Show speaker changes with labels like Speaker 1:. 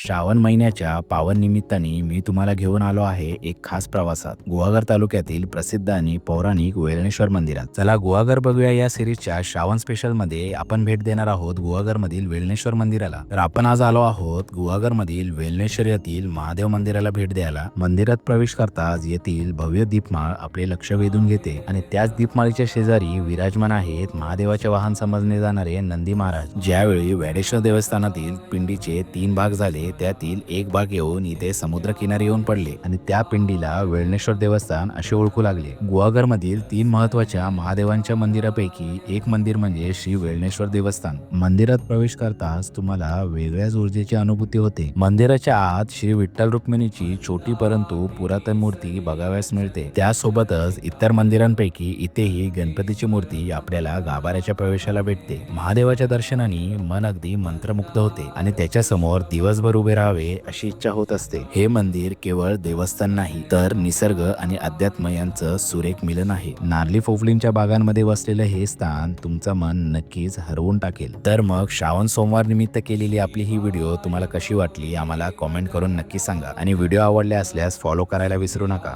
Speaker 1: श्रावण महिन्याच्या पावन निमित्ताने मी तुम्हाला घेऊन आलो आहे एक खास प्रवासात. गुहागर तालुक्यातील प्रसिद्ध आणि पौराणिक वेळणेश्वर मंदिरात. चला गुहागर बघूया या सिरीजच्या श्रावण स्पेशलमध्ये आपण भेट देणार आहोत गुहागर मधील वेळणेश्वर मंदिराला. तर आपण आज आलो आहोत गुहागर मधील वेळणेश्वर येथील महादेव मंदिराला भेट द्यायला. मंदिरात प्रवेश करताच येथील भव्य दीपमाळ आपले लक्ष वेधून घेते आणि त्याच दीपमाळीच्या शेजारी विराजमान आहेत महादेवाचे वाहन समजले जाणारे नंदी महाराज. ज्यावेळी वेडेश्वर देवस्थानातील पिंडीचे तीन भाग झाले त्यातील एक भाग येऊन इथे समुद्र किनारी येऊन पडले. आणि त्या पिंडीला वेळणेश्वर देवस्थान असे ओळखू लागले. गुहागर मधील तीन महत्त्वाच्या महादेवांच्या मंदिरापैकी एक मंदिर म्हणजे श्री वेळणेश्वर देवस्थान. मंदिरात प्रवेश करताच तुम्हाला वेगळ्याच ऊर्जेची अनुभूती होते. मंदिराच्या आत श्री विठ्ठल रुक्मिणीची छोटी परंतु पुरातन मूर्ती बघाव्यास मिळते. त्यासोबतच इतर मंदिरांपैकी इथेही गणपतीची मूर्ती आपल्याला गाभाऱ्याच्या प्रवेशाला भेटते. महादेवाच्या दर्शनाने मन अगदी मंत्रमुग्ध होते आणि त्याच्यासमोर दिवसभर उभे राहावे अशी इच्छा होत असते. हे मंदिर केवळ देवस्थान नाही तर निसर्ग आणि अध्यात्म यांचं सुरेख मिलन आहे. नारली फोफलींच्या बागांमध्ये वसलेलं हे स्थान तुमचं मन नक्कीच हरवून टाकेल. तर मग श्रावण सोमवार निमित्त केलेली आपली ही व्हिडिओ तुम्हाला कशी वाटली आम्हाला कॉमेंट करून नक्की सांगा. आणि व्हिडिओ आवडले असल्यास फॉलो करायला विसरू नका.